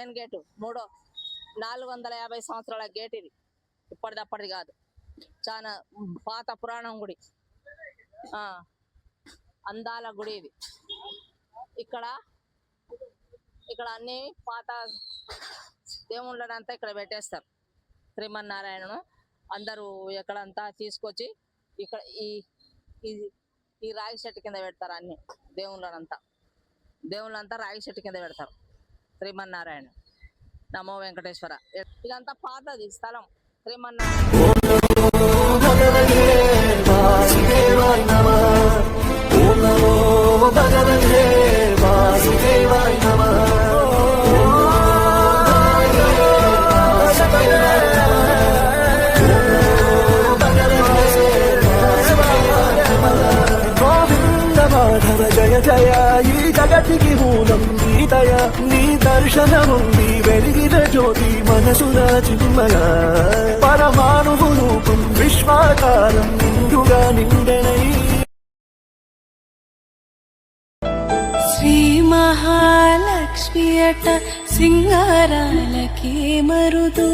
Main gate మూడో నాలుగు వందల యాభై సంవత్సరాల గేట్ ఇది. ఇప్పటిదప్పటిది కాదు. చాలా పాత పురాణం గుడి. ఆ, అందాల గుడి ఇది. ఇక్కడ ఇక్కడ అన్ని పాత దేవుళ్ళనంతా ఇక్కడ పెట్టేస్తారు. శ్రీమన్నారాయణను. అందరూ ఎక్కడంతా తీసుకొచ్చి ఇక్కడ ఈ ఈ ఈ రాగి చెట్టు కింద పెడతారు అన్ని దేవుళ్ళనంతా. దేవుళ్ళంతా రాగి చెట్టు కింద పెడతారు. శ్రీమన్నారాయణ నమో వెంకటేశ్వర ఇదంతా పాతది స్థలం శ్రీమన్నారాయణ జయ జయ ఈ జగతికి మూలం గీతయ నీ దర్శనముంది వెలిగిన జ్యోతి మనసున చిన్మయ పరమాణువు రూపం విశ్వాకారం నిండుగా నిండనై. శ్రీ మహాలక్ష్మి అట సింగారాలకే మరుదు.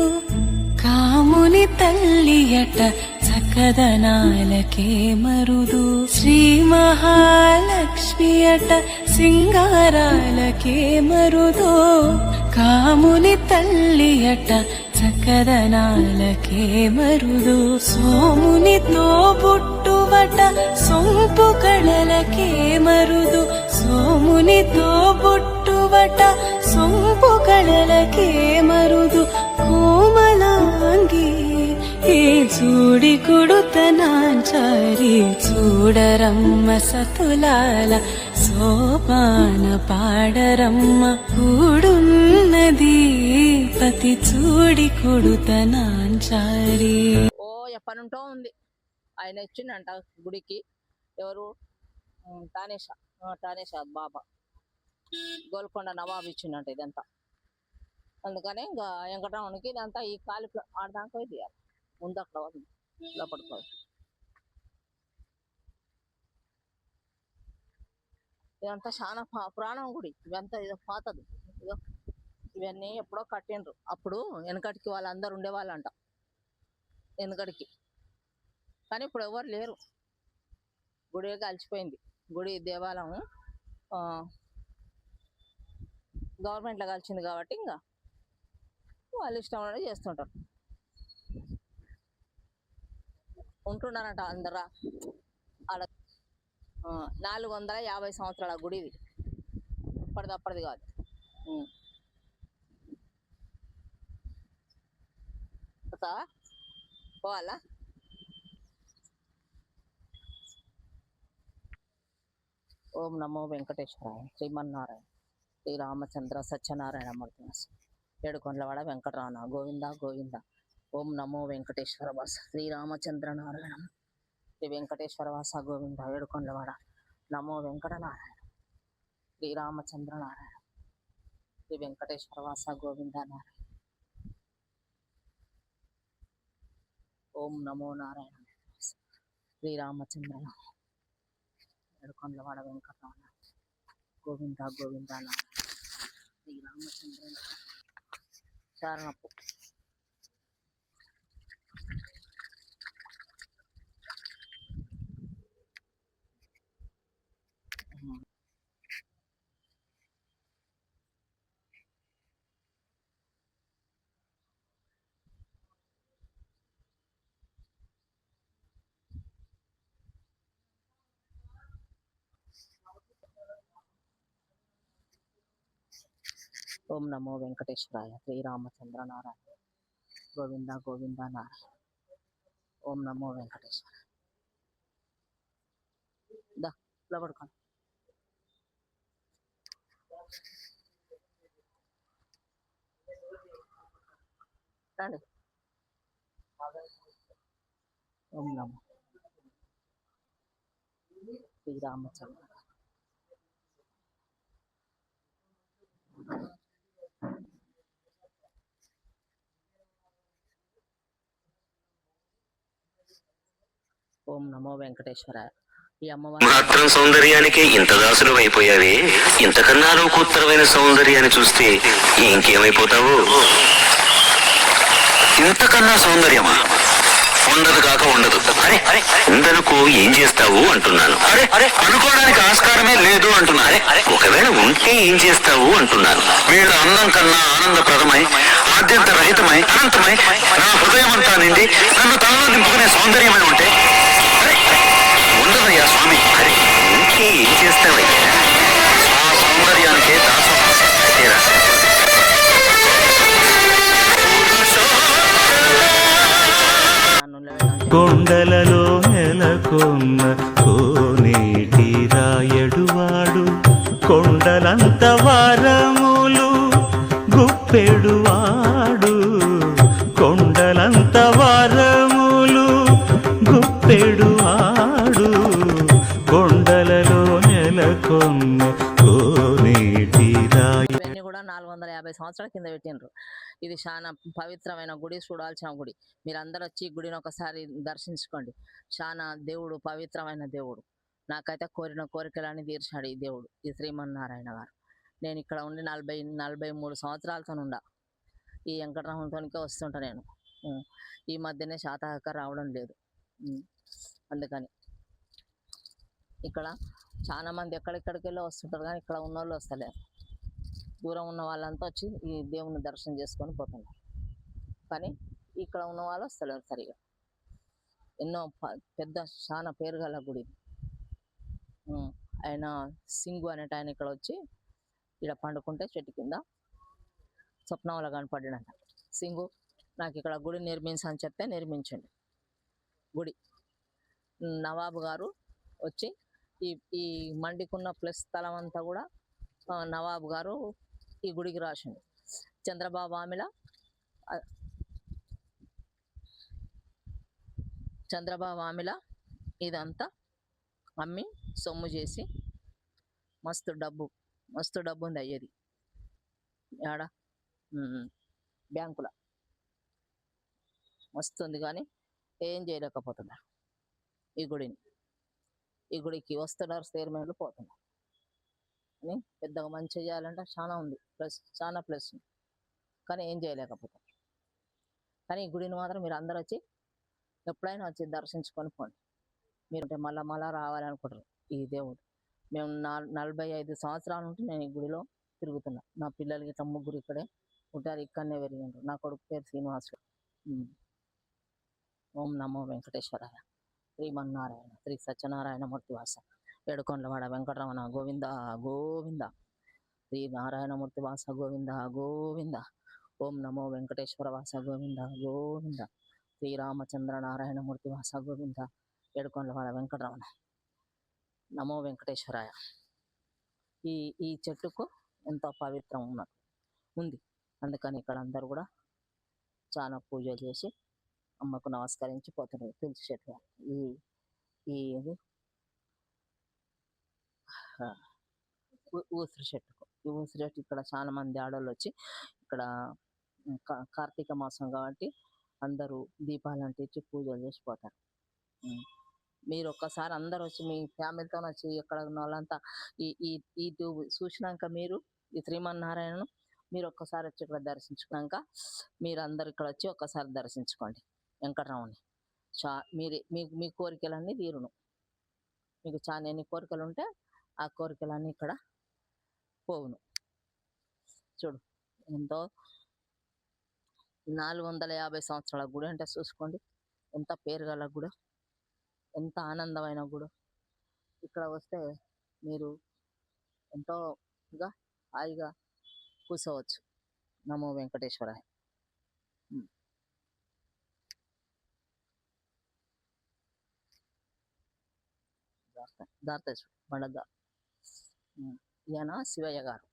కాముని తల్లి అట చక్కదనాలకే మరుదు. శ్రీ మహాలక్ష్మి అట సింగారాలకే మరుదు. కాముని తల్లి అట చకదనాలకే మరుదు. సోమునితో పుట్టువట సొంపు కళలకే మరుదు. సోమునితో పుట్టువట సొంపు కళలకే మరుదు. కోమలాంగి ఏ చూడి కుడుతనాంచారి చూడరమ్మ సతులాల సోపాన పాడరమ్మ. కూడున్నది పతి చూడి కుడుతనాంచారి ఓ ఎప్పనుంటో ఉంది. ఆయన ఇచ్చిండంట గుడికి. ఎవరు? ఉమ్, తానేషా తానేషా బాబా. గోల్కొండ నవాబు ఇచ్చిండంట ఇదంతా. అందుకనే ఇంకా వెంకటరమణకి ఇదంతా ఈ కాలి ప్ల- ఆడదాకా తీయాలి ముందు అక్కడ ఇలా పడుతుంది ఇదంతా చాలా పా- పురాణం గుడి. ఇదంతా ఇది పాతది. ఇదో ఇవన్నీ ఎప్పుడో కట్టిండ్రు. అప్పుడు వెనకటికి వాళ్ళందరూ ఉండేవాళ్ళంట. వెనకటికి కానీ ఇప్పుడు ఎవరు లేరు. గుడి కలిసిపోయింది గుడి దేవాలయం ఆ, గవర్నమెంట్లో కలిసింది కాబట్టి ఇంకా వాళ్ళు ఇష్టం చేస్తుంటారు. ఉంటున్నారంట అందరా. ఆడ నాలుగు వందల యాభై సంవత్సరాల గుడి ఇది ఇప్పటిది అప్పటిది కాదు. ఉం. పోవాలా? ఓం నమో వెంకటేశ్వరాయ శ్రీమన్నారాయణ. శ్రీరామచంద్ర సత్యనారాయణ మూర్తి ఏడుకొండలవాడ వెంకటరామ గోవింద గోవింద. ఓం నమో వెంకటేశ్వర వాస. శ్రీరామచంద్ర నారాయణ. శ్రీ వెంకటేశ్వర వాస గోవింద ఏడుకొండవాడ నమో వెంకటనారాయణ. శ్రీరామచంద్ర నారాయణ. శ్రీ వెంకటేశ్వర వాస గోవింద నారాయణ. ఓం నమో నారాయణ. శ్రీరామచంద్ర నారాయణ. ఏడుకొండవాడ వెంకటరామ గోవింద గోవింద నారాయణ. శ్రీరామచంద్ర నారాయణ. శరణపు ఓం నమో వెంకటేశ్వరాయ శ్రీరామచంద్ర నారాయణ గోవింద గోవింద నారాయణ. ఓం నమో వెంకటేశ్వర దా లోపడుకో రండి. ఓం నమో. శ్రీరామచంద్ర ఓం నమో వెంకటేశ్వరాయ ఈ అమ్మవారి సౌందర్యానికి ఇంత దాసులు అయిపోయావే ఇంతకన్నా లోకోత్తరమైన సౌందర్యాన్ని చూస్తే ఇంకేమైపోతావు? ఇంతకన్నా సౌందర్యమా? ఉండదు కాక ఉండదు. అరే ఉందనుకో ఏం చేస్తావు అంటున్నాను. అరే అనుకోవడానికి ఆస్కారమే లేదు అంటున్నాను. అరే ఒకవేళ ఉంటే ఏం చేస్తావు అంటున్నాను. వీళ్ళ అందం కన్నా ఆనందప్రదమై ఆద్యంత రహితమై అనంతమై నా హృదయం అంతా నిండి నన్ను తనలో నింపుకునే సౌందర్యమై ఉంటే అరే ఉండదయ్యా స్వామి అరే ఇంకే ఏం చేస్తావయ్యా ఇది చాలా పవిత్రమైన గుడి చూడాల్సిన గుడి. మీరందరూ వచ్చి గుడిని ఒకసారి దర్శించుకోండి. చాలా దేవుడు పవిత్రమైన దేవుడు. నాకైతే కోరిన కోరికలని తీర్చాడు ఈ దేవుడు ఈ శ్రీమన్నారాయణ గారు. నేను ఇక్కడ ఉండి నలభై నలభై మూడు సంవత్సరాలతో ఉండా ఈ వెంకటరామతోనికే వస్తుంటా నేను. ఈ మధ్యనే శాతక రావడం లేదు. అందుకని ఇక్కడ చాలామంది ఎక్కడెక్కడికి వెళ్ళి వస్తుంటారు కానీ ఇక్కడ ఉన్న వాళ్ళు వస్తలేరు. దూరం ఉన్న వాళ్ళంతా వచ్చి ఈ దేవుని దర్శనం చేసుకొని పోతున్నారు. కానీ ఇక్కడ ఉన్న వాళ్ళు వస్తలేరు సరిగా ఎన్నో పెద్ద చాలా పేరు గల గుడి. ఆయన సింగు అనేట ఆయన ఇక్కడ వచ్చి ఇక్కడ పండుకుంటే చెట్టు కింద స్వప్నంలో కనపడ్డాడంట సింగు నాకు ఇక్కడ గుడి నిర్మించని చెప్తే నిర్మించండి. గుడి. నవాబు గారు వచ్చి ఈ ఈ మండికున్న ప్లస్ స్థలం అంతా కూడా నవాబు గారు ఈ గుడికి రాసిండు. చంద్రబాబు ఆమెల చంద్రబాబు ఆమెల ఇదంతా అమ్మి సొమ్ము చేసి మస్తు డబ్బు మస్తు డబ్బు ఉంది అయ్యేది ఆడ బ్యాంకుల. మస్తుంది కానీ ఏం చేయలేకపోతున్నారు ఈ గుడిని. ఈ గుడికి వస్తున్నారు చైర్మన్లు పోతున్నారు. ని పెద్దగా మంచి చేయాలంటే చాలా ఉంది. ప్లస్ చాలా ప్లస్. కానీ ఏం చేయలేకపోతాం. కానీ ఈ గుడిని మాత్రం మీరు అందరూ వచ్చి ఎప్పుడైనా వచ్చి దర్శించుకొని పోండి. మీరు అంటే మళ్ళా మళ్ళా రావాలనుకుంటారు ఈ దేవుడు. మేము నలభై ఐదు సంవత్సరాల నుండి నేను ఈ గుడిలో తిరుగుతున్నా. నా పిల్లలకి ఇట్లా ముగ్గురు ఇక్కడే ఉంటారు ఇక్కడనే పెరిగిండ్రు నా కొడుకు పేరు శ్రీనివాసుడు ఓం నమో వెంకటేశ్వరాయ. శ్రీమన్నారాయణ శ్రీ సత్యనారాయణ మూర్తివాస ఏడుకొండవాడ వెంకటరమణ గోవింద గోవింద. శ్రీ నారాయణమూర్తి వాస గోవింద గోవింద. ఓం నమో వెంకటేశ్వర వాస గోవింద గోవింద. శ్రీరామచంద్ర నారాయణమూర్తి వాస గోవింద. ఏడుకొండవాడ వెంకటరమణ. నమో వెంకటేశ్వరాయ. ఈ ఈ చెట్టుకు ఎంతో పవిత్రం ఉన్నది. ఉంది. అందుకని ఇక్కడ అందరూ కూడా చాలా పూజ చేసి అమ్మకు నమస్కరించి పోతున్నారు. తులసి చెట్టు. ఈ ఈ ఊసిరి చెట్టుకు. ఈ ఊసిరి చెట్టు ఇక్కడ చాలా మంది ఆడవాళ్ళు వచ్చి ఇక్కడ కార్తీక మాసం కాబట్టి అందరూ దీపాలు అంటించి పూజలు చేసి పోతారు. మీరు ఒక్కసారి అందరు వచ్చి మీ ఫ్యామిలీతో వచ్చి ఇక్కడ ఉన్న వాళ్ళంతా ఈ ఈ ఈ ట్యూబ్ చూసినాక మీరు ఈ శ్రీమన్నారాయణను మీరు ఒక్కసారి వచ్చి ఇక్కడ దర్శించుకున్నాక మీరు అందరు ఇక్కడ వచ్చి ఒక్కసారి దర్శించుకోండి. వెంకటరావుని చా మీరు మీ మీ కోరికలన్నీ తీరును. మీకు చాలా ఎన్ని కోరికలు ఉంటే ఆ కోరికలన్నీ ఇక్కడ పోవును. చూడు ఎంతో నాలుగు వందల యాభై సంవత్సరాల గుడి అంటే చూసుకోండి. ఎంత పేరు గల గుడి. ఎంత ఆనందమైన గుడి. ఇక్కడ వస్తే మీరు ఎంతోగా హాయిగా కూర్చోవచ్చు నమో వెంకటేశ్వరాయ. ఉమ్. జాగ్రత్త- బండ దా- ఈయన శివయ్య గారు.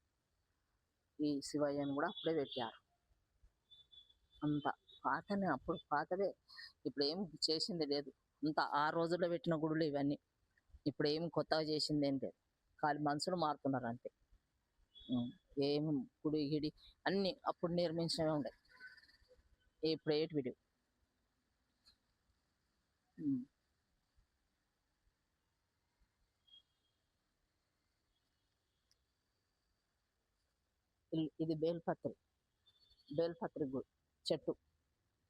ఈ శివయ్యను కూడా అప్పుడే పెట్టారు. అంత పాతనే అప్పుడు పాతదే. ఇప్పుడు ఏం చేసింది లేదు. అంత ఆ రోజుల్లో పెట్టిన గుడులు ఇవన్నీ. ఇప్పుడు ఏం కొత్తగా చేసింది ఏం లేదు. ఖాళీ మనుషులు మారుతున్నారు అంతే. ఏం గుడి గిడి అన్ని అప్పుడు నిర్మించినవే ఉండే. ఇప్పుడు ఏటి వీడియో ఇది బేల్పత్రి. బేల్పత్రి చెట్టు.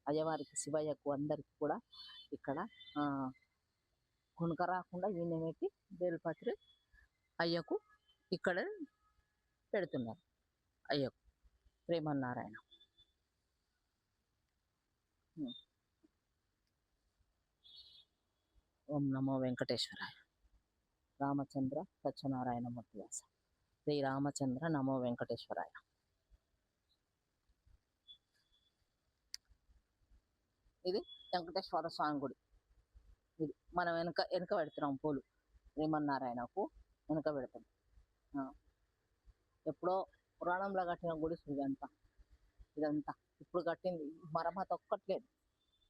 అయ్యవారికి శివయ్యకు అందరికి కూడా ఇక్కడ ఆ, కొనుక రాకుండా ఈయన పెట్టి బేల్పత్రి అయ్యకు ఇక్కడ పెడుతున్నారు. అయ్యకు. ప్రేమన్నారాయణ. ఓం నమో వెంకటేశ్వరాయ. రామచంద్ర సత్యనారాయణ మూర్తివాస. రామచంద్ర నమో వెంకటేశ్వరాయ. ఇది వెంకటేశ్వర స్వామి గుడి. ఇది మనం వెనక వెనక పెడుతున్నాం పూలు. శ్రీమన్నారాయణకు వెనక పెడతాం ఎప్పుడో పురాణంలో కట్టిన గుడి ఇదంతా. ఇదంతా. ఇప్పుడు కట్టింది మరమ్మత ఒక్కట్లేదు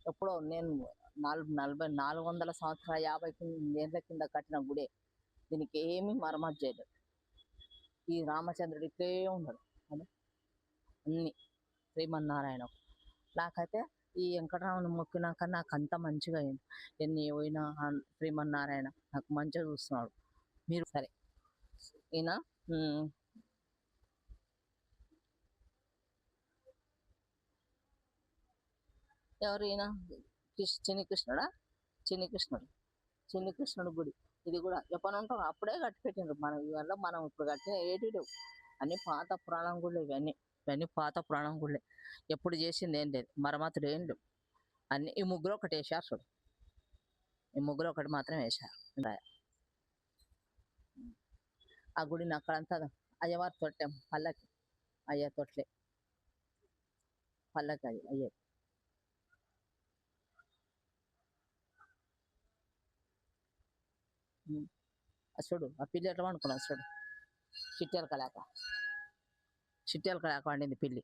ఎప్పుడో నేను నాలుగు నలభై నాలుగు వందల సంవత్సరాల యాభై కింద ఏళ్ళ కింద కట్టిన గుడే. దీనికి ఏమీ మరమ్మతు చేయలేదు. ఈ రామచంద్రుడు ఇట్లే ఉన్నాడు. కదా అన్ని. శ్రీమన్నారాయణకు. నాకైతే ఈ వెంకటరాముని మొక్కినాక నాకు అంత మంచిగా అయింది. ఎన్ని పోయినా శ్రీమన్నారాయణ నాకు మంచిగా చూస్తున్నాడు. మీరు సరే. ఈయన ఎవరు ఈయన? కృష్ణ చిన్ని కృష్ణుడా? చిన్ని కృష్ణుడు. చిన్ని కృష్ణుడు గుడి. ఇది కూడా ఎప్పటి ఉంటాం అప్పుడే కట్టి పెట్టిండ్రు. మనం ఇవల్ల మనం ఇప్పుడు కట్టిన ఏటి అన్ని పాత పురాణం గుళ్ళు ఇవన్నీ ఇవన్నీ పాత పురాణం గుళ్ళే. ఎప్పుడు చేసింది ఏం లేదు. మరమ్మతులు ఏం లేవు. అన్ని ఈ ముగ్గురు ఒకటి వేసారు చూడు. ఈ ముగ్గురు ఒకటి మాత్రం వేశారు. ఆ గుడిని అక్కడంతా అయ్యవారి తొట్టెం. పల్లకి. అయ్యే తొట్లే. పల్లకి అయ్యే ఉమ్. ఆ చూడు ఆ పిల్లి ఎట్లా వండుకున్నా చూడు. చిట్టెల కలాక చిట్టెల కలాక వండింది పిల్లి.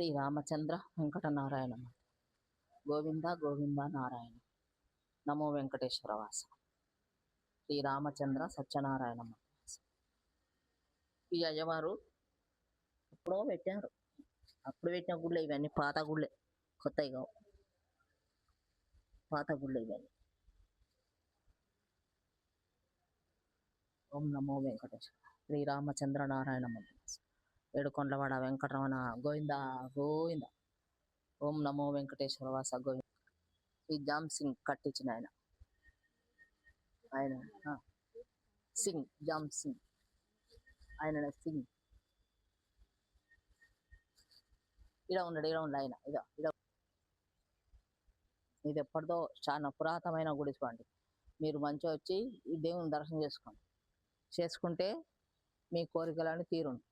శ్రీ రామచంద్ర వెంకట నారాయణ గోవింద గోవింద నారాయణ. నమో వెంకటేశ్వర వాస. శ్రీ రామచంద్ర సత్యనారాయణ ఈ అయ్యవారు ఎప్పుడో పెట్టారు. అప్పుడు పెట్టిన గుళ్ళే ఇవన్నీ పాత గుళ్ళే కొత్తవి కావు. పాత గుళ్ళే ఇవన్నీ. ఓం నమో వెంకటేశ్వర. శ్రీ రామచంద్ర నారాయణ మంత్రి ఏడుకొండలవాడ వెంకటరమణ గోవింద గోవింద. ఓం నమో వెంకటేశ్వర వాస గోవింద. ఈ జామ్ సింగ్ కట్టించిన ఆయన. ఆయన సింగ్ జామ్ సింగ్. ఆయన సింగ్. ఇడ ఉన్నాడు ఇడ ఉన్నాడు ఆయన ఇదో ఇడ. ఇది ఎప్పటిదో చాలా పురాతనమైన గుడి చూడండి. మీరు మంచిగా వచ్చి ఈ దేవుని దర్శనం చేసుకోండి. చేసుకుంటే మీ కోరికలన్నీ తీరును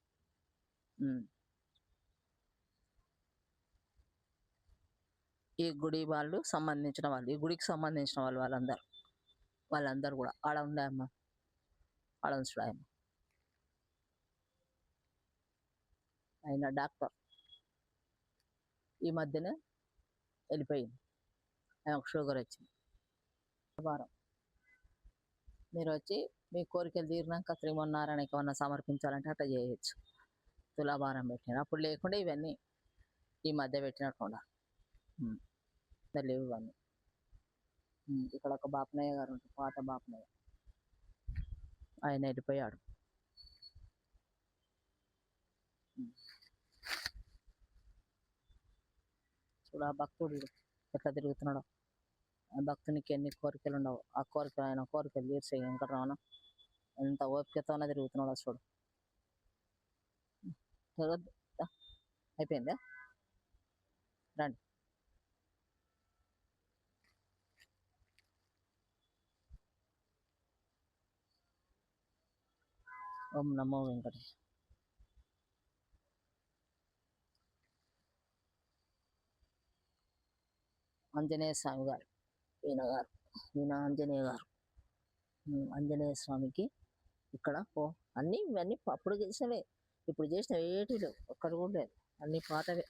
ఈ గుడి వాళ్ళు సంబంధించిన వాళ్ళు ఈ గుడికి సంబంధించిన వాళ్ళు వాళ్ళందరూ. వాళ్ళందరూ కూడా. ఆడ ఉండే ఆడ ఉంచుడాయమ్మ ఆయన ఆయన డాక్టర్. ఈ మధ్యనే వెళ్ళిపోయింది ఆయనకు షుగర్ వచ్చింది. వారం మీరు వచ్చి మీ కోరికలు తీరినాక శ్రీమన్నారాయణకి ఏమన్నా సమర్పించాలంటే అట్లా చేయొచ్చు. తులాభారం పెట్టినారు. అప్పుడు లేకుండా ఇవన్నీ ఈ మధ్య పెట్టినట్టు ఉండాలి లేవు ఇవన్నీ. ఇక్కడ ఒక బాపనయ్య గారు ఉంటారు పాత బాపనయ్య. ఆయన వెళ్ళిపోయాడు. చూడు ఆ భక్తుడు ఎట్లా తిరుగుతున్నాడు. ఆ భక్తునికి ఎన్ని కోరికలు ఉండవు. ఆ కోరికలు ఆయన కోరికలు తీర్చే వెంకటరమణ ఎంత ఓపికతోనే తిరుగుతున్నాడు చూడు. తిరగద్దు. అయిపోయిందా? రండి. ఓం నమో వెంకటేష్ ఆంజనేయ స్వామి గారు ఈయన గారు ఈయన ఆంజనేయ గారు. ఆంజనేయ స్వామికి ఇక్కడ ఓ అన్నీ ఇవన్నీ అప్పుడు చేసినవే ఇప్పుడు చేసిన ఏటి లేవు కూడా లేదు. అన్ని పాతవే.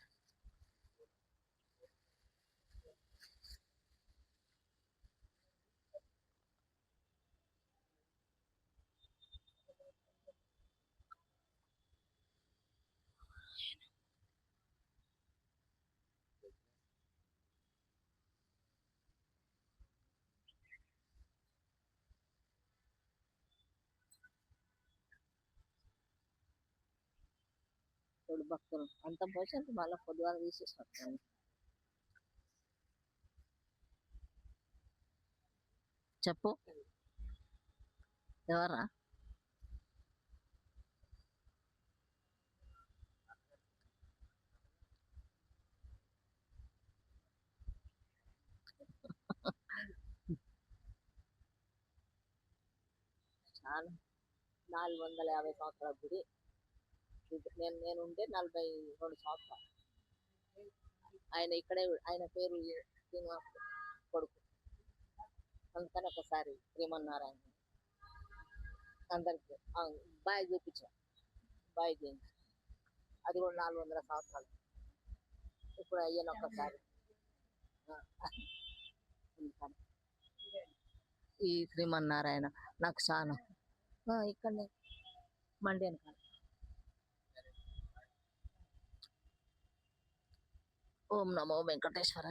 దేవుడు భక్తులు. అంత పోషన్ మళ్ళీ పొద్దుగాల తీసేసినట్టు చెప్పు. ఎవరా? చాలా. నాలుగు వందల యాభై సంవత్సరాల గుడి. నేను నేను ఉండే నలభై రెండు సంవత్సరాలు. ఆయన ఇక్కడే ఆయన పేరు శ్రీనివాస్ కొడుకు. అందుకని ఒకసారి శ్రీమన్నారాయణ అందరికి బాయ్ చూపించాం. బాయ్ చేయించి. అది కూడా నాలుగు వందల సంవత్సరాలు. ఇప్పుడు అయ్యాను ఒక్కసారి. ఈ శ్రీమన్నారాయణ నాకు చాలా ఇక్కడనే మండే వెనకాల. ఓం నమో వెంకటేశ్వర.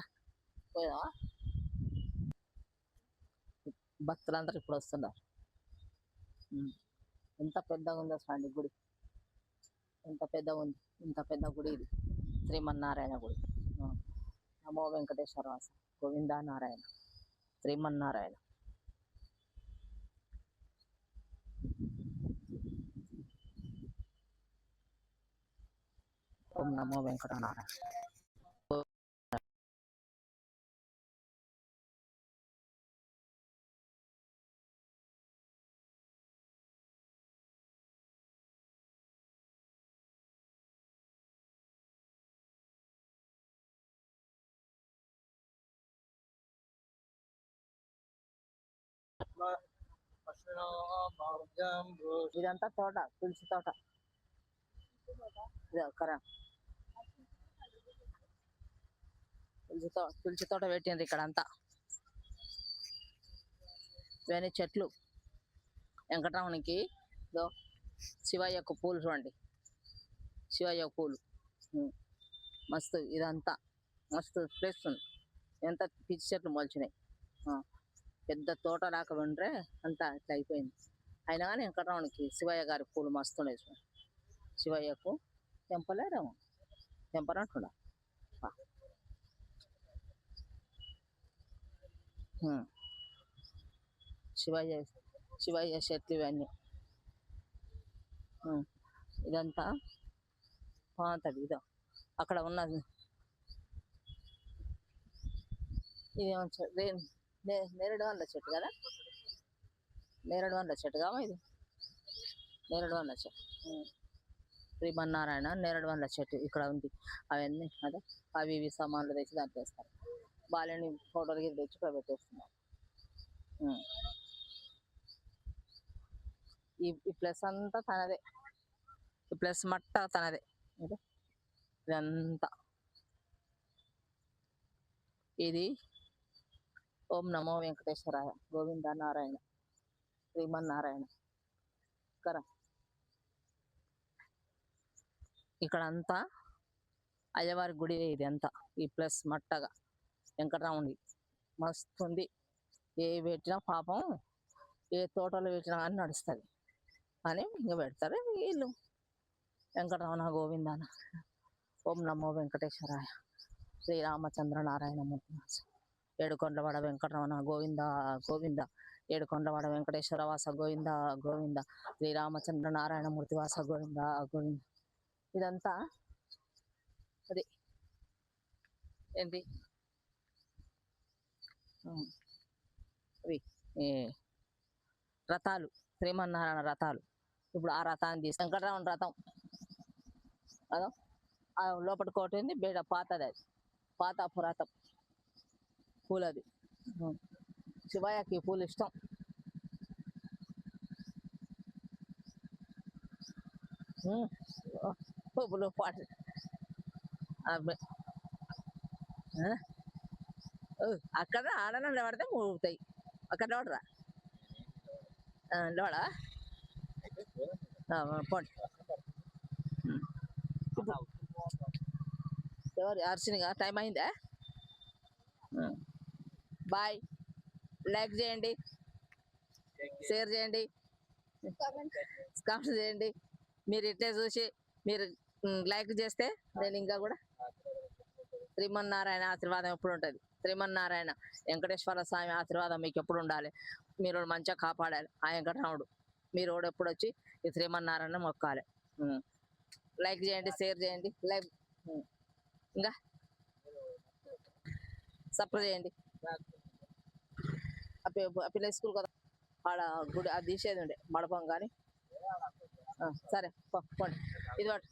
పోయా భక్తులందరూ ఇప్పుడు వస్తున్నారు. ఎంత పెద్దగా ఉందో చూడండి గుడి. ఎంత పెద్దగా ఉంది. ఇంత పెద్ద గుడి ఇది. శ్రీమన్నారాయణ గుడి. నమో వెంకటేశ్వర వాస. గోవిందా నారాయణ శ్రీమన్నారాయణ. ఓం నమో వెంకటనారాయణ. ఇదంతా తోట తులసి తోట. ఇది తులసి తోట తులసి తోట పెట్టింది ఇక్కడ అంతా ఇవన్నీ చెట్లు. వెంకటరామునికి ఇదో శివయ్యకు పూలు చూడండి. శివయ్య పూలు. మస్తు ఇదంతా. మస్తు ప్లేస్ ఉంది. ఎంత పిచ్చి చెట్లు మొలిచినాయి. పెద్ద తోట రాక ఉండ్రే అంతా ఇట్లా అయిపోయింది. అయినా కానీ వెంకటరమణికి శివయ్య గారి పూలు మస్తు ఉన్నాయి చూడండి శివయ్యకు తెంపలేరేమో తెంపనట్టుడా శివయ్య శివయ్య చెట్లు ఇవన్నీ. ఇదంతా పాతది ఇదో. అక్కడ ఉన్నది. ఇదేమో చె- నే- నేరేడు వంద చెట్టు కదా? నేరేడు వంద చెట్టు కావా ఇది? నేరేడు వంద చెట్టు. శ్రీమన్నారాయణ నేరేడు వంద చెట్టు ఇక్కడ ఉంది. అవన్నీ అదే అవి ఇవి సామాన్లు తెచ్చి దాంట్లో వేస్తారు. బాలని ఫోటోలు గిట్ల తెచ్చి ఇక్కడ పెట్టేస్తున్నారు. ఈ ప్లస్ అంతా తనదే. ఈ ప్లస్ మట్ట తనదే. ఇది? ఇదంతా. ఇది ఓం నమో వెంకటేశ్వరాయ. గోవింద నారాయణ. శ్రీమన్నారాయణ. కరా. ఇక్కడ అంతా అయ్యవారి గుడి ఇది అంతా ఈ ప్లస్ మట్టగా. వెంకటరాముడి. మస్తు ఉంది ఏ పెట్టినా పాపం ఏ తోటలో పెట్టినా కానీ నడుస్తుంది. అని ఇంక పెడతారు వీళ్ళు. వెంకటరమణ గోవిందాన. ఓం నమో వెంకటేశ్వరాయ. శ్రీరామచంద్ర నారాయణ మూర్తి. ఏడుకొండవాడ వెంకటరమణ గోవింద గోవింద. ఏడుకొండవాడ వెంకటేశ్వర వాస గోవింద గోవింద. శ్రీరామచంద్ర నారాయణ మూర్తి వాస గోవింద గోవింద. ఇదంతా అది. ఏంటి? అవి రథాలు శ్రీమన్నారాయణ రథాలు. ఇప్పుడు ఆ రథాన్ని తీసి వెంకటరమణ రథం. అదో ఆ లోపల కోట ఉంది బేడ పాతది అది. పాత పురాతం పూలది ఉం. శివయ్యకి ఈ పూలు ఇష్టం ఉం. ఓ, పువ్వులు పాట అబ్బే. ఆ? ఓ, అక్కడ ఆడన నిలబడితే ఊగుతాయి అక్కడ నిలబడరా ఆ, నిలబడా ఆ, పోండి ఉం. ఇప్పుడు ఎవరు అర్చనగా టైం అయిందా బాయ్. లైక్ చేయండి. షేర్ చేయండి. కామెంట్ చేయండి. మీరు ఇట్లే చూసి మీరు లైక్ చేస్తే నేను ఇంకా కూడా శ్రీమన్నారాయణ ఆశీర్వాదం ఎప్పుడు ఉంటుంది? శ్రీమన్నారాయణ వెంకటేశ్వర స్వామి ఆశీర్వాదం మీకు ఎప్పుడు ఉండాలి? మీరు మంచిగా కాపాడాలి. ఆ వెంకటరాముడు. మీరు కూడా ఎప్పుడు వచ్చి ఈ శ్రీమన్నారాయణ మొక్కాలి. లైక్ చేయండి షేర్ చేయండి. లైక్. ఇంకా? సపోర్ట్ చేయండి. పిల్లల పిల్ల స్కూల్ కదా ఆడ గుడి అది తీసేది ఉండే మడపం కానీ ఆ, సరే పండి. ఇది పట్టు.